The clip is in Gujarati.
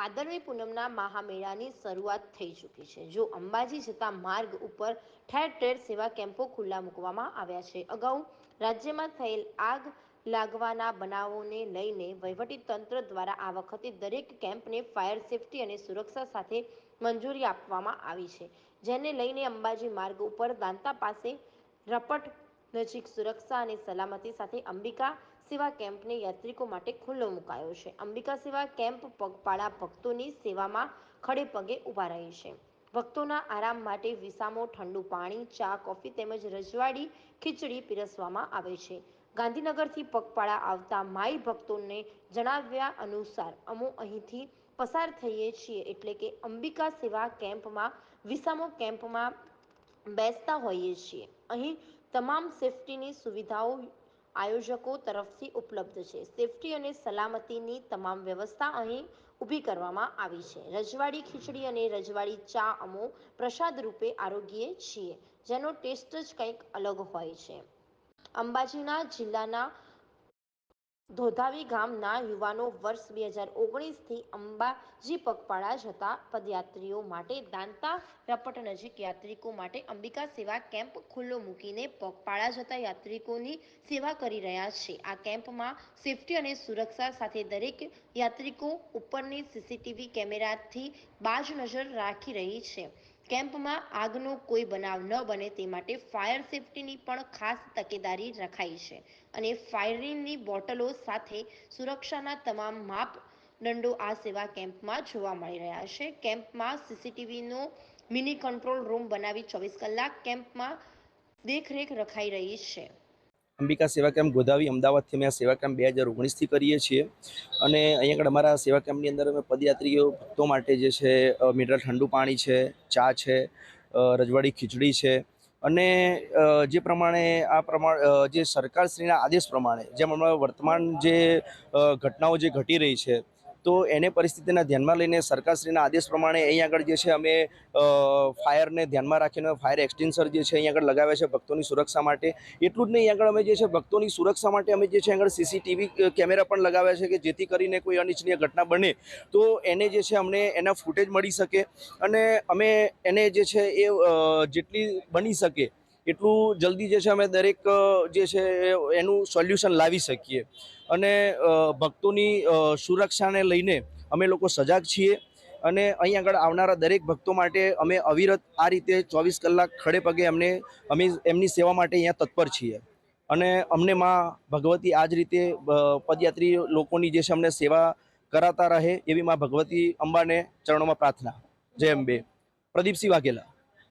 ભાદરવી પૂનમના મહામેળાની શરૂઆત થઈ ચૂકી છે. જો અંબાજી જતા માર્ગ ઉપર ઠેર ઠેર સેવા કેમ્પો ખુલ્લા મૂકવામાં આવ્યા છે. અગાઉ રાજ્યમાં થયેલ આગ લાગવાના બનાવોને લઈને વહીવટી તંત્ર દ્વારા આ વખતે દરેક કેમ્પને ફાયર સેફટી અને સુરક્ષા સાથે મંજૂરી આપવામાં આવી છે. જેને લઈને અંબાજી માર્ગ ઉપર દાંતા પાસે રપટ નજીક સુરક્ષા અને સલામતી સાથે અંબિકા સેવા કેમ્પને યાત્રિકો માટે ખુલ્લો મુકાયો છે. અંબિકા સેવા કેમ્પ પગપાળા ભક્તોની સેવામાં ખડે પગે ઊભા રહે છે. ભક્તોના આરામ માટે વિસામો, ઠંડુ પાણી, ચા, કોફી તેમજ રજવાડી, ખીચડી પીરસવામાં આવે છે. ગાંધીનગરથી પગપાળા આવતા માઈ ભક્તોને જણાવ્યા અનુસાર, અમો અહીંથી પસાર થઈએ છીએ એટલે કે અંબિકા સેવા કેમ્પમાં, વિસામો કેમ્પમાં બેસતા હોઈએ છીએ. અહીં તમામ સેફ્ટીની સુવિધાઓ આયોજકો તરફથી ઉપલબ્ધ છે. સેફટી અને સલામતીની તમામ વ્યવસ્થા અહીં ઊભી કરવામાં આવી છે. રજવાડી ખીચડી અને રજવાડી ચા અમો પ્રસાદ રૂપે આરોગ્ય છીએ, જેનો ટેસ્ટ જ કંઈક અલગ હોય છે. અંબાજીના જિલ્લાના ધોધાવી ગામના યુવાનો વર્ષ બે હજાર ઓગણીસથી અંબાજી પગપાળા જતા પદયાત્રીઓ માટે દાંતા રપટ નજીક યાત્રિકો માટે અંબિકા સેવા કેમ્પ ખુલ્લો મૂકીને પગપાળા જતા યાત્રિકોની સેવા કરી રહ્યા છે. આ કેમ્પમાં સેફટી અને સુરક્ષા સાથે દરેક યાત્રિકો ઉપરની સીસીટીવી કેમેરાથી બાજ નજર રાખી રહી છે. કેમ્પમાં આગનો કોઈ બનાવ ન બને તે માટે ફાયર સેફટીની પણ ખાસ તકેદારી રખાઈ છે અને ફાયરિંગની બોટલો સાથે સુરક્ષાના તમામ માપદંડો આ સેવા કેમ્પમાં જોવા મળી રહ્યા છે. કેમ્પમાં સીસીટીવીનો મિની કંટ્રોલ રૂમ બનાવી ચોવીસ કલાક કેમ્પમાં દેખરેખ રખાઈ રહી છે. અંબિકા સેવા કેમ્પ ગોધાવી અમદાવાદથી અમે આ સેવા બે હજાર ઓગણીસથી કરીએ છીએ. અને અહીંયા આગળ અમારા સેવા અંદર અમે પદયાત્રીઓ, ભક્તો માટે જે છે મિનરલ ઠંડુ પાણી છે, ચા છે રજવાડી ખીચડી છે. અને જે પ્રમાણે આ પ્રમાણે જે સરકારશ્રીના આદેશ પ્રમાણે, જેમ હમણાં વર્તમાન જે ઘટનાઓ જે ઘટી રહી છે તો એને પરિસ્થિતિના ધ્યાનમાં લઈને સરકારશ્રીના આદેશ પ્રમાણે અહીં આગળ જે છે અમે ફાયરને ધ્યાનમાં રાખીને ફાયર એક્સટેન્સર જે છે અહીં આગળ લગાવ્યા છે ભક્તોની સુરક્ષા માટે. એટલું જ નહીં આગળ અમે જે છે ભક્તોની સુરક્ષા માટે અમે જે છે આગળ સીસીટીવી કેમેરા પણ લગાવ્યા છે કે જેથી કરીને કોઈ અનિચ્છનીય ઘટના બને. તો એને જે છે અમને એના ફૂટેજ મળી શકે અને અમે એને જે છે એ જેટલી બની શકે એટલું જલ્દી જે છે અમે દરેક જે છે એનું સોલ્યુશન લાવી શકીએ. અને ભક્તોની સુરક્ષાને લઈને અમે લોકો સજાગ છીએ. અને અહીં આગળ આવનારા દરેક ભક્તો માટે અમે અવિરત આ રીતે ચોવીસ કલાક ખડે પગે અમને, અમે એમની સેવા માટે અહીંયા તત્પર છીએ. અને અમને માં ભગવતી આ જ રીતે પદયાત્રી લોકોની જે છે અમને સેવા કરાતા રહે એવી માં ભગવતી અંબાને ચરણોમાં પ્રાર્થના. જય અંબે. પ્રદીપસિંહ વાઘેલા.